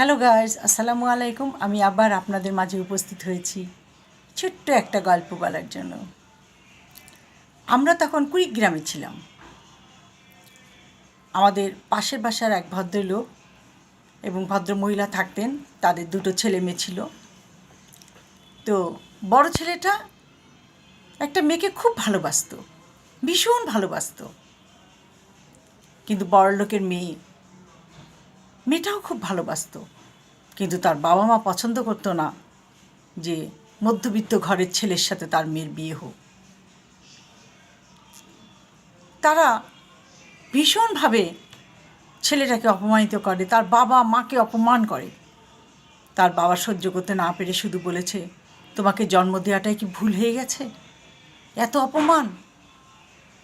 Hello guys আসসালামু আলাইকুম আমি আবার আপনাদের মাঝে উপস্থিত হয়েছি ছোট্ট একটা গল্প বলার জন্য। আমরা তখন কুড়িগ্রামে ছিলাম। আমাদের পাশের বাসার এক ভদ্রলোক এবং ভদ্র মহিলা থাকতেন, তাদের দুটো ছেলে মেয়ে ছিল। তো বড় ছেলেটা একটা মেয়েকে খুব ভালোবাসতো, ভীষণ ভালোবাসতো। কিন্তু বড় লোকের মেয়ে মেয়েটাও খুব ভালোবাসতো। কিন্তু তার বাবা মা পছন্দ করতো না যে মধ্যবিত্ত ঘরের ছেলের সাথে তার মেয়ের বিয়ে হোক। তারা ভীষণভাবে ছেলেটাকে অপমানিত করে, তার বাবা মাকে অপমান করে। তার বাবা সহ্য করতে না পেরে শুধু বলেছে, তোমাকে জন্ম দেওয়াটাই কি ভুল হয়ে গেছে? এত অপমান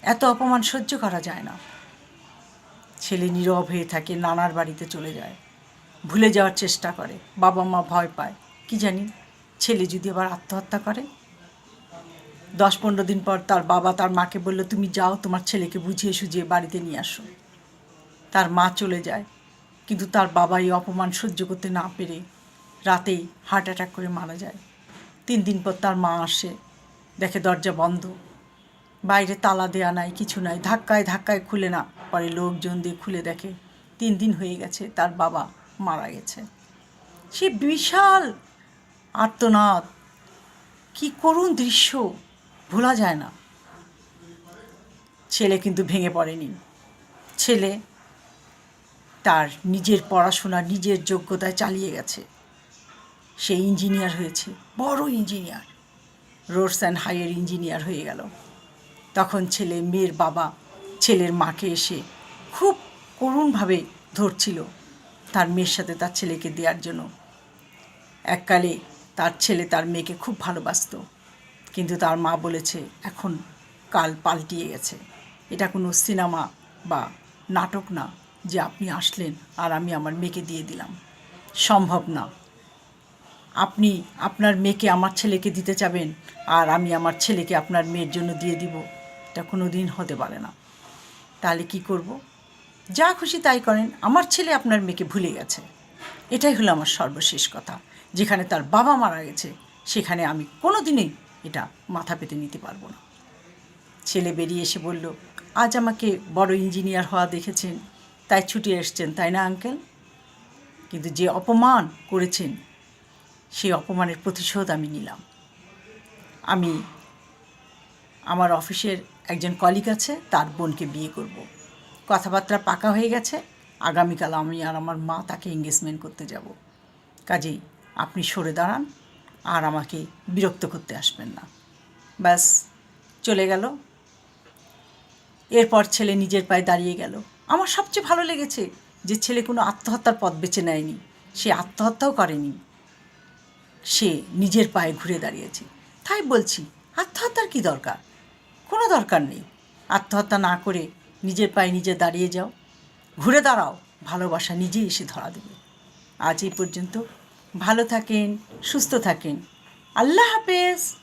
এত অপমান সহ্য করা যায় না। ছেলে নীরব হয়ে থাকে, নানার বাড়িতে চলে যায়। ভুলে যাওয়ার চেষ্টা করে, বাবা মা ভয় পায়। কি জানি, ছেলে যদি আবার আত্মহত্যা করে? দশ পনেরো দিন পর তার বাবা তার মাকে বলল, তুমি যাও, তোমার ছেলেকে বুঝিয়ে সুঝিয়ে বাড়িতে নিয়ে আসো। তার মা চলে যায়, কিন্তু তার বাবা এই অপমান সহ্য করতে না পেরে রাতেই হার্ট অ্যাটাক করে মারা যায়। তিন দিন পর তার মা আসে, দেখে দরজা বন্ধ। বাইরে তালা দেয়া নাই, কিছু নাই, ধাক্কায় ধাক্কায় খুলে না। পরে লোকজন দিয়ে খুলে দেখে, তিন দিন হয়ে গেছে, তার বাবা মারা গেছে। সে বিশাল আর্তনাদ। কি করুণ দৃশ্য, ভোলা যায় না। ছেলে কিন্তু ভেঙে পড়েনি। ছেলে তার নিজের পড়াশোনা, নিজের যোগ্যতায় চালিয়ে গেছে। সে ইঞ্জিনিয়ার হয়েছে, বড় ইঞ্জিনিয়ার। রোডস অ্যান্ড হাইয়ের ইঞ্জিনিয়ার হয়ে গেল। তখন ছেলে মেয়ের বাবা ছেলের মাকে এসে খুব করুণভাবে ধরছিল তার মেয়ের সাথে তার ছেলেকে দেওয়ার জন্য। এককালে তার ছেলে তার মেয়েকে খুব ভালোবাসতো, কিন্তু তার মা বলেছে, এখন কাল পাল্টিয়ে গেছে। এটা কোনো সিনেমা বা নাটক না যে আপনি আসলেন আর আমি আমার মেয়েকে দিয়ে দিলাম। সম্ভব না। আপনি আপনার মেয়েকে আমার ছেলেকে দিতে চাবেন আর আমি আমার ছেলেকে আপনার মেয়ের জন্য দিয়ে দিব। এটা কোনো দিন হতে পারে না। তাহলে কি করব? যা খুশি তাই করেন। আমার ছেলে আপনার মেয়েকে ভুলে গেছে। এটাই হলো আমার সর্বশেষ কথা। যেখানে তার বাবা মারা গেছে, সেখানে আমি কোনো দিনই এটা মাথা পেতে নিতে পারব না। ছেলে বেরিয়ে এসে বলল, আজ আমাকে বড় ইঞ্জিনিয়ার হওয়া দেখেছেন। তাই ছুটি এসছেন, তাই না আঙ্কেল? কিন্তু যে অপমান করেছেন, সেই অপমানের প্রতিশোধ আমি নিলাম। আমি আমার অফিসের একজন কলিগ আছে, তার বোনকে বিয়ে করব। কথাবার্তা পাকা হয়ে গেছে, আগামীকাল আমি আর আমার মা তাকে এঙ্গেজমেন্ট করতে যাব। কাজেই আপনি সরে দাঁড়ান আর আমাকে বিরক্ত করতে আসবেন না। ব্যাস, চলে গেল। এরপর ছেলে নিজের পায়ে দাঁড়িয়ে গেল। আমার সবচেয়ে ভালো লেগেছে যে ছেলে কোনো আত্মহত্যার পথ বেছে নেয়নি। সে আত্মহত্যাও করেনি। সে নিজের পায়ে ঘুরে দাঁড়িয়েছে। তাই বলছি, আত্মহত্যার কি দরকার? কোনো দরকার নেই। আত্মহত্যা না করে নিজের পায়ে নিজে দাঁড়িয়ে যাও। ঘুরে দাঁড়াও, ভালোবাসা নিজেই এসে ধরা দেবে। আজ এই পর্যন্ত। ভালো থাকেন, সুস্থ থাকেন। আল্লাহ হাফেজ।